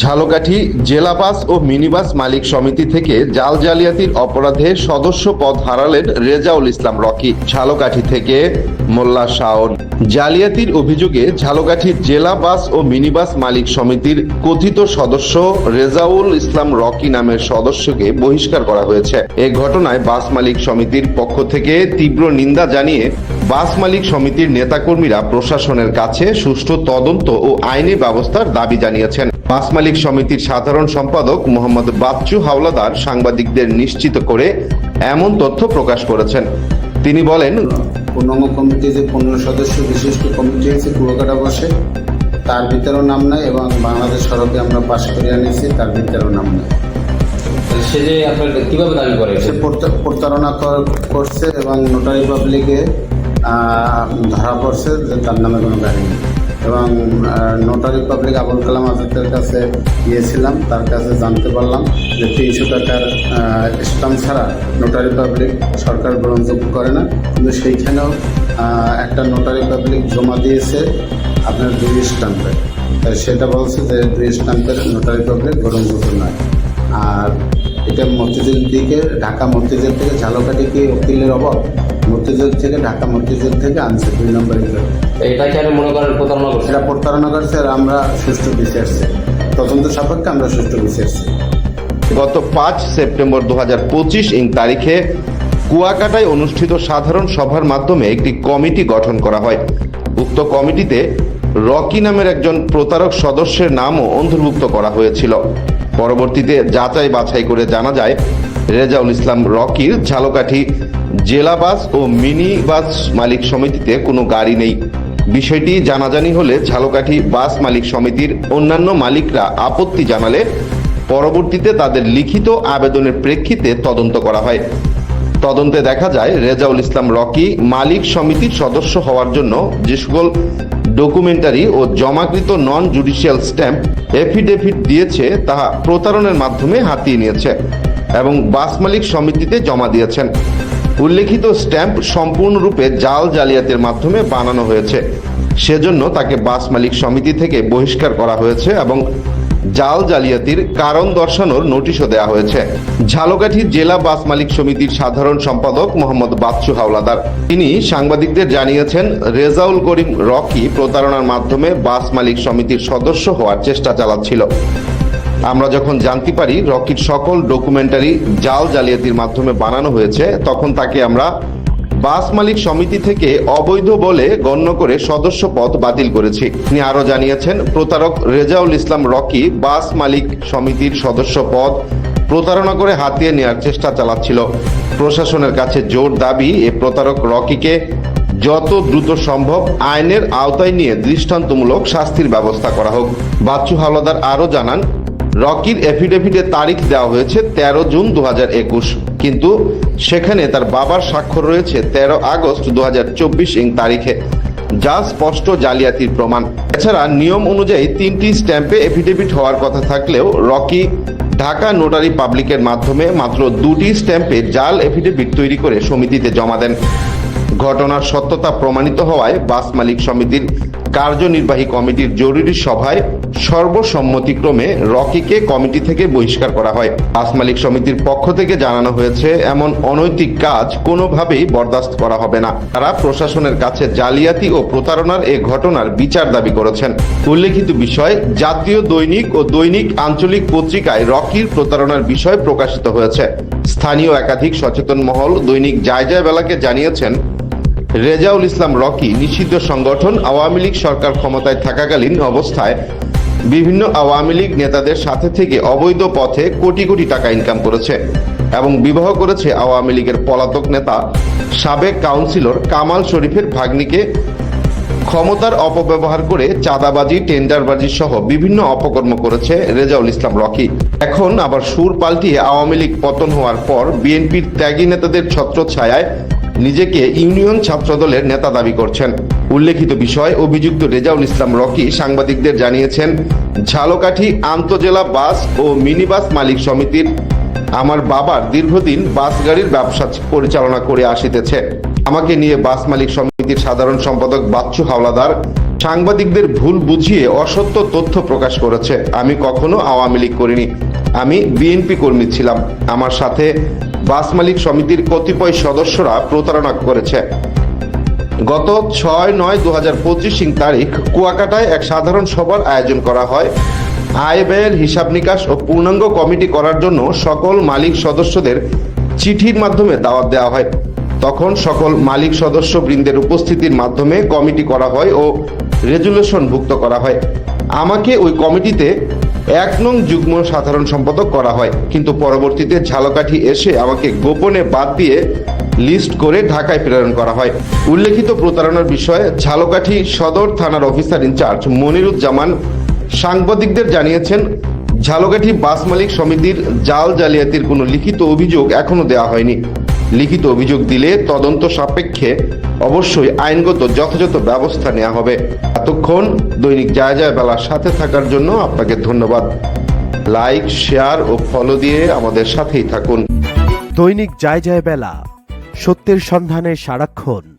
ঝালকাঠি জেলা বাস ও মিনিবাস মালিক সমিতি থেকে জাল জালিয়াতির অপরাধে সদস্য পদ হারালেন রেজাউল ইসলাম রকি। ঝালকাঠি থেকে মোল্লা শাওন। জালিয়াতির অভিযোগে ঝালকাঠি জেলা বাস ও মিনিবাস মালিক সমিতির কথিত সদস্য রেজাউল ইসলাম রকি নামের সদস্যকে বহিষ্কার করা হয়েছে। এ ঘটনায় বাস মালিক সমিতির পক্ষ থেকে তীব্র নিন্দা জানিয়ে বাস মালিক সমিতির নেতাকর্মীরা প্রশাসনের কাছে সুষ্ঠু তদন্ত ও আইনি ব্যবস্থার দাবি জানিয়েছেন। বাস মালিক সমিতির সাধারণ সম্পাদক মোহাম্মদ বাচ্চু হাওলাদার সাংবাদিকদের নিশ্চিত করে এমন তথ্য প্রকাশ করেছেন। তিনি বলেন পূর্ণাঙ্গ কমিটি যে পনেরো সদস্য বিশিষ্ট কমিটি হয়েছে কুয়াকাটা বসে তার ভিতরেও নাম নাই এবং বাংলাদেশ সড়কে আমরা পাশ করে আনিয়েছি তার ভিতরেও নাম নাই। সে যে আপনার কীভাবে দাবি করে? সে প্রতা- প্রতারণা করছে এবং নোটারি পাবলিকে ধরা পড়ছে যে তার নামে কোনো গাড়ি নেই। এবং নোটারি পাবলিক আবুল কালাম আজাদের কাছে গিয়েছিলাম, তার কাছে জানতে পারলাম যে তিনশো টাকার স্টাম্প ছাড়া নোটারি পাবলিক সরকার গ্রহণযোগ্য করে না। কিন্তু সেইখানেও একটা নোটারি পাবলিক জমা দিয়েছে আপনার দুই স্টাম্পে তাই সেটা বলছে যে দুই স্টাম্পের নোটারি পাবলিক গ্রহণযোগ্য নয়। আর এটা মতিঝিল দিকে, ঢাকা মতিঝিল থেকে ঝালকাঠি কি উকিলের অভাব? মতিঝিল থেকে ঢাকা মতিঝিল থেকে আনছে দুই নম্বর হিসেবে তো এটাকে আমি মনে করেন প্রতারণা করছে সেটা প্রতারণা করছে আর আমরা সুষ্ঠু বেঁচে আসছি তদন্ত সাপেক্ষে আমরা সুষ্ঠু বেঁচে আসছি গত পাঁচ সেপ্টেম্বর দু ইং তারিখে কুয়াকাটায় অনুষ্ঠিত সাধারণ সভার মাধ্যমে একটি কমিটি গঠন করা হয়। উক্ত কমিটিতে রকি নামের একজন প্রতারক সদস্যের নামও অন্তর্ভুক্ত করা হয়েছিল। পরবর্তীতে যাচাই বাছাই করে জানা যায়, রেজাউল ইসলাম রকির ঝালকাঠি জেলা বাস ও মিনি বাস মালিক সমিতিতে কোনো গাড়ি নেই। বিষয়টি জানাজানি হলে ঝালকাঠি বাস মালিক সমিতির অন্যান্য মালিকরা আপত্তি জানালে পরবর্তীতে তাদের লিখিত আবেদনের প্রেক্ষিতে তদন্ত করা হয়। তদন্তে দেখা যায়, রেজাউল ইসলাম রকি মালিক সমিতির সদস্য হওয়ার জন্য যে সকল ডকুমেন্টারি ও জমাকৃত নন জুডিশিয়াল স্ট্যাম্প এফিডেভিট দিয়েছে, তাহা প্রতারণের মাধ্যমে হাতিয়ে নিয়েছে এবং বাস মালিক সমিতিতে জমা দিয়েছেন। উল্লেখিত স্ট্যাম্প সম্পূর্ণরূপে জাল জালিয়াতের মাধ্যমে বানানো হয়েছে। সেজন্য তাকে বাস মালিক সমিতি থেকে বহিষ্কার করা হয়েছে এবং জাল জালিয়াতির কারণ দর্শানোর নোটিশও দেওয়া হয়েছে। ঝালকাঠি জেলা বাস মালিক সমিতির সাধারণ সম্পাদক মোহাম্মদ বাচ্চু হাওলাদার। তিনি সাংবাদিকদের জানিয়েছেন, রেজাউল করিম রকি প্রতারণার মাধ্যমে বাস মালিক সমিতির সদস্য হওয়ার চেষ্টা চালাচ্ছিল। আমরা যখন জানতে পারি রকির সকল ডকুমেন্টারি জাল জালিয়াতির মাধ্যমে বানানো হয়েছে, তখন তাকে আমরা বাস মালিক সমিতি থেকে অবৈধ বলে গণ্য করে সদস্য পদ বাতিল করেছি। তিনি আরও জানিয়েছেন, প্রতারক রেজাউল ইসলাম রকি বাস মালিক সমিতির সদস্য পদ প্রতারণা করে হাতিয়ে নেওয়ার চেষ্টা চালাচ্ছিল। প্রশাসনের কাছে জোর দাবি, এ প্রতারক রকিকে যত দ্রুত সম্ভব আইনের আওতায় নিয়ে দৃষ্টান্তমূলক শাস্তির ব্যবস্থা করা হোক। বাচ্চু হাওলাদার আরও জানান রকির এফিডেভিটে তারিখ দেওয়া হয়েছে তেরো জুন দু একুশ। কিন্তু সেখানে তার বাবার স্বাক্ষর রয়েছে তেরো আগস্ট দুহাজার চব্বিশ ইং তারিখে, যা স্পষ্ট জালিয়াতির প্রমাণ। এছাড়া নিয়ম অনুযায়ী তিনটি স্ট্যাম্পে এফিডেভিট হওয়ার কথা থাকলেও রকি ঢাকা নোটারি পাবলিকের মাধ্যমে মাত্র দুটি স্ট্যাম্পে জাল এফিডেভিট তৈরি করে সমিতিতে জমা দেন। ঘটনার সত্যতা প্রমাণিত হওয়ায় বাস মালিক সমিতির কার্যনির্বাহী কমিটির জরুরি সভায় সর্বসম্মতিক্রমে রকিকে কমিটি থেকে বহিষ্কার করা হয়। বাস মালিক সমিতির পক্ষ থেকে জানানো হয়েছে, এমন অনৈতিক কাজ কোনোভাবেই বরদাস্ত করা হবে না। তারা প্রশাসনের কাছে জালিয়াতি ও প্রতারণার এ ঘটনার বিচার দাবি করেছেন। উল্লেখিত বিষয়, জাতীয় দৈনিক ও দৈনিক আঞ্চলিক পত্রিকায় রকির প্রতারণার বিষয় প্রকাশিত হয়েছে। স্থানীয় একাধিক সচেতন মহল দৈনিক যায় বেলাকে জানিয়েছেন রেজাউল ইসলাম রকি নিষিদ্ধ সংগঠন আওয়ামী লীগ সরকার ক্ষমতায় থাকাকালীন অবস্থায় বিভিন্ন আওয়ামী লীগ নেতাদের সাথে থেকে অবৈধ পথে কোটি কোটি টাকা ইনকাম করেছে এবং বিবাহ করেছে আওয়ামী লীগের পলাতক নেতা, সাবেক কাউন্সিলর কামাল শরীফের ভাগ্নিকে। ক্ষমতার অপব্যবহার করে চাঁদাবাজি, টেন্ডারবাজি সহ বিভিন্ন অপকর্ম করেছে রেজাউল ইসলাম রকি। এখন আবার সুর পাল্টিয়ে আওয়ামী লীগ পতন হওয়ার পর বিএনপির ত্যাগী নেতাদের ছত্রছায়ায় নিজেকে ইউনিয়ন ছাত্রদলের নেতা দাবি করছেন। উল্লেখিত বিষয়, অভিযুক্ত রেজাউল ইসলাম রকি সাংবাদিকদের জানিয়েছেন, ঝালকাঠি আন্তজেলা বাস ও মিনি বাস মালিক সমিতির আমার বাবার দীর্ঘদিন বাস গাড়ির ব্যবসা পরিচালনা করে আসিতেছে। আমাকে নিয়ে বাস মালিক সমিতির সাধারণ সম্পাদক বাচ্চু হাওলাদার সাংবাদিকদের ভুল বুঝিয়ে অসত্য তথ্য প্রকাশ করেছে। আমি কখনো আওয়ামী লীগ করিনি। আমি বিএনপি কর্মী ছিলাম। আমার সাথে বাস মালিক সমিতির কতিপয় সদস্যরা প্রতারণা করেছে। গত ছয় নয় দু হাজার পঁচিশ তারিখ কুয়াকাটায় এক সাধারণ সভার আয়োজন করা হয়। আয় ব্যয়ের হিসাব নিকাশ ও পূর্ণাঙ্গ কমিটি করার জন্য সকল মালিক সদস্যদের চিঠির মাধ্যমে দাওয়াত দেওয়া হয়। তখন সকল মালিক সদস্য বৃন্দের উপস্থিতির মাধ্যমে কমিটি করা হয় ও রেজুলেশন ভুক্ত করা হয়। আমাকে ওই কমিটিতে এক নং যুগ্ম সাধারণ সম্পাদক করা হয়। কিন্তু পরবর্তীতে ঝালকাঠি এসে আমাকে গোপনে বাদ দিয়ে লিস্ট করে ঢাকায় প্রেরণ করা হয়। উল্লেখিত প্রতারণার বিষয়ে ঝালকাঠি সদর থানার অফিসার ইনচার্জ মনিরুজ্জামান সাংবাদিকদের জানিয়েছেন, ঝালকাঠি বাস মালিক সমিতির জাল জালিয়াতির কোনো লিখিত অভিযোগ এখনও দেওয়া হয়নি। লিখিত অভিযোগ দিলে তদন্ত সাপেক্ষে অবশ্যই আইনগত যথাযথ ব্যবস্থা নেওয়া হবে। এতক্ষণ দৈনিক যায় যায় বেলার সাথে থাকার জন্য আপনাকে ধন্যবাদ। লাইক, শেয়ার ও ফলো দিয়ে আমাদের সাথেই থাকুন। দৈনিক যায় যায় বেলা, সত্যের সন্ধানে সারাক্ষণ।